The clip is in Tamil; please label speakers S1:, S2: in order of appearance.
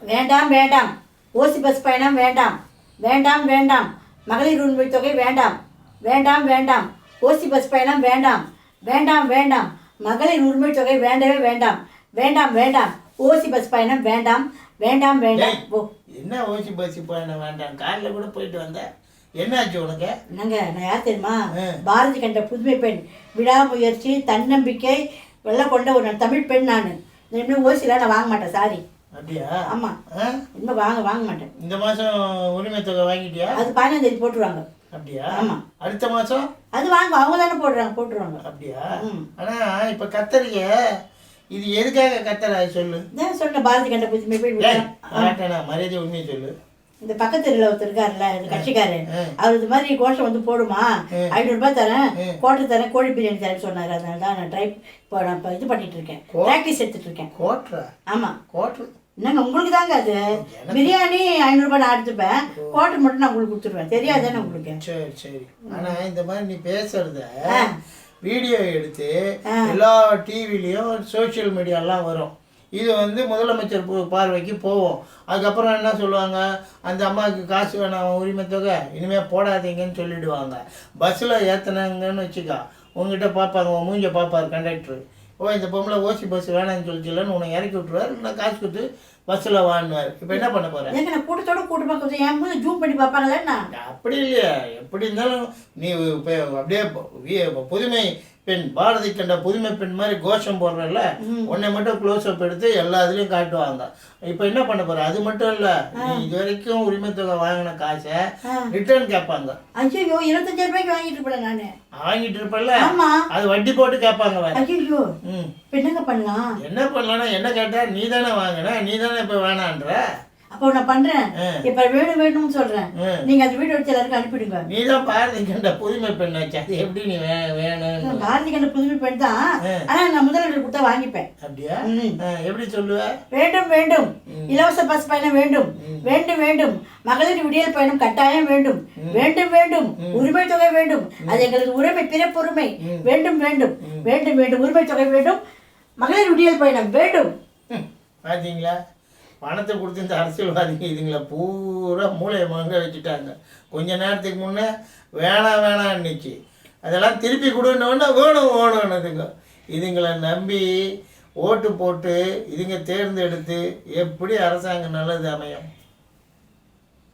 S1: வேண்டாம் வேண்டாம். ஓசி பஸ் பயணம் வேண்டாம். வேண்டாம் வேண்டாம். மகளிர் உரிமை தொகை வேண்டாம். வேண்டாம் வேண்டாம். ஓசி பஸ் பயணம் வேண்டாம். வேண்டாம் வேண்டாம். மகளிர் உரிமை தொகை வேண்டவே வேண்டாம். வேண்டாம் வேண்டாம். ஓசி பஸ் பயணம் வேண்டாம். வேண்டாம் வேண்டாம்.
S2: என்ன ஓசி பஸ் பயணம் வேண்டாம்? காலைல கூட போயிட்டு வந்தேன் என்னாச்சு உனக்கு?
S1: என்னங்க நான் யார் தெரியுமா. பாரதி கண்ட புதுமை பெண். விடாமுயற்சி தன்னம்பிக்கை வெள்ளம் கொண்ட ஒரு தமிழ் பெண் நான். இனிமேல் ஓசிலாம் நான் வாங்க மாட்டேன் சாரி.
S2: அப்படியா?
S1: ஆமாம்
S2: ஆ?
S1: இனிமேல் வாங்க வாங்க மாட்டேன்.
S2: இந்த மாசம் உரிமை தொகை வாங்கிட்டியா?
S1: அது பதினஞ்சாம் தேதி போட்டுருவாங்க.
S2: அப்படியா?
S1: ஆமா.
S2: அடுத்த மாசம்?
S1: அது வாங்க அவங்க தானே போடுறாங்க போட்டுருவாங்க.
S2: அப்படியா. ஆனா இப்ப கத்தரிக்க இது எதுக்காக கத்தரா சொல்லு?
S1: இதான் சொன்ன பாரதி கண்ட
S2: ஏய்,
S1: விடா-
S2: ஆட்டனா மரியாதை உண்மையை சொல்லு.
S1: இந்த பக்கத்து தெருவில் ஒருத்தர் இருக்காருல்ல இந்த கட்சிக்காரு. அவர் இது மாதிரி கோஷம் வந்து போடுமா. ஐநூறுரூபா தரேன். கோட்டை தரேன் கோழி பிரியாணி தரேன்னு சொன்னார். அதனால தான் நான் ட்ரை இப்போ நான் இப்போ இது பண்ணிட்டு இருக்கேன். ப்ராக்டிஸ் எடுத்துட்டு இருக்கேன்.
S2: கோட்ரா
S1: ஆமாம்
S2: கோட்ரு
S1: என்னங்க உங்களுக்கு தாங்க அது பிரியாணி ஐநூறுரூபா நான் எடுத்துப்பேன். கோட்டை மட்டும் நான் உங்களுக்கு கொடுத்துருவேன். தெரியாதானே உங்களுக்கு?
S2: சரி சரி. ஆனா இந்த மாதிரி நீ பேசுறத. வீடியோ எடுத்து. எல்லா டிவிலையும் சோஷியல் மீடியாலாம் வரும். இது வந்து முதலமைச்சர் பார்வைக்கு போவோம். அதுக்கப்புறம் என்ன சொல்லுவாங்க? அந்த அம்மாவுக்கு காசு வேணாம் உரிமை தொகை. இனிமேல் போடாதீங்கன்னு சொல்லிடுவாங்க. பஸ்ஸில் ஏற்றுனாங்கன்னு வச்சுக்கா. உங்ககிட்ட பார்ப்பாங்க உன் மூஞ்ச பார்ப்பார் கண்டக்டர் ஓ இந்த பொம்பளை ஓசி பஸ் வேணாம்னு சொல்லிச்சுலன்னு உன்னை இறக்கி விட்டுருவார் இல்லை காசு கொடுத்து பஸ்ஸில் வாங்குவார் இப்போ என்ன பண்ண போகிற
S1: ஏங்க நான் கூட்டத்தோட கூட்டமாக கொஞ்சம் என் போது ஜூம் பண்ணி பார்ப்பாங்களே நான்
S2: அப்படி இல்லையா. எப்படி இருந்தாலும் நீ இப்ப அப்படியே புதுமை பெண் பாரதி கண்ட புதுமை பெண் மாதிரி கோஷம் போடுறல உன்னை மட்டும் க்ளோஸ் அப் எடுத்து எல்லா இதுலயும் காட்டுவாங்க. இப்போ என்ன பண்ண போற? அது மட்டும் இல்ல இது வரைக்கும் உரிமை தொகை வாங்கின காசை. ரிட்டர்ன் கேட்பாங்க.
S1: ஐயோ இருபத்தஞ்சாயிரம் ரூபாய்க்கு வாங்கிட்டு இருப்பேன் நான்.
S2: வாங்கிட்டு இருப்பல
S1: ஆமா.
S2: அது வட்டி போட்டு கேட்பாங்க வேற.
S1: ஐயோ என்னங்க பண்ணலாம்?
S2: என்ன பண்ணலாம்னா என்ன கேட்டா நீ தானே வாங்கின நீ தானே இப்போ வேணான்ற.
S1: அப்போ நான் பண்றேன். இப்ப வேணும் வேணும்னு சொல்றேன். நீங்க அந்த வீடியோ எடுத்து எல்லாருக்கும் அனுப்பிடுங்க
S2: நீ தான் பாரதி கண்ட புதுமை பெண்ணாச்சு அது எப்படி நீ வே வேணும்னு
S1: நான் பாரதி கண்ட புதுமை பெண் தான். ஆனா நான் முதல்வர் கொடுத்தா வாங்கிப்பேன்.
S2: அப்படியா? எப்படி சொல்லுவ?
S1: வேண்டும் வேண்டும். இலவச பஸ் பயணம் வேண்டும். வேண்டும் வேண்டும். மகளிர் விடியல் பயணம் கட்டாயம் வேண்டும். வேண்டும் வேண்டும். உரிமை தொகை வேண்டும். அது எங்களுக்கு உரிமை பிறப்புரிமை. வேண்டும் வேண்டும். வேண்டும் வேண்டும். உரிமை தொகை வேண்டும். மகளிர் விடியல் பயணம் வேண்டும்.
S2: பாத்தீங்களா? பணத்தை கொடுத்து இந்த அரசியல்வாதிங்க இதுங்களை பூரா மூளையை மங்க வச்சுட்டாங்க. கொஞ்ச நேரத்துக்கு முன்னே வேணாம் வேணாம்னுச்சு அதெல்லாம் திருப்பி கொடுன்னொன்னே வேணும் வேணும்னுதுங்க இதுங்களை நம்பி ஓட்டு போட்டு இதுங்க தேர்ந்தெடுத்து எப்படி அரசாங்கம் நல்லது அமையும்?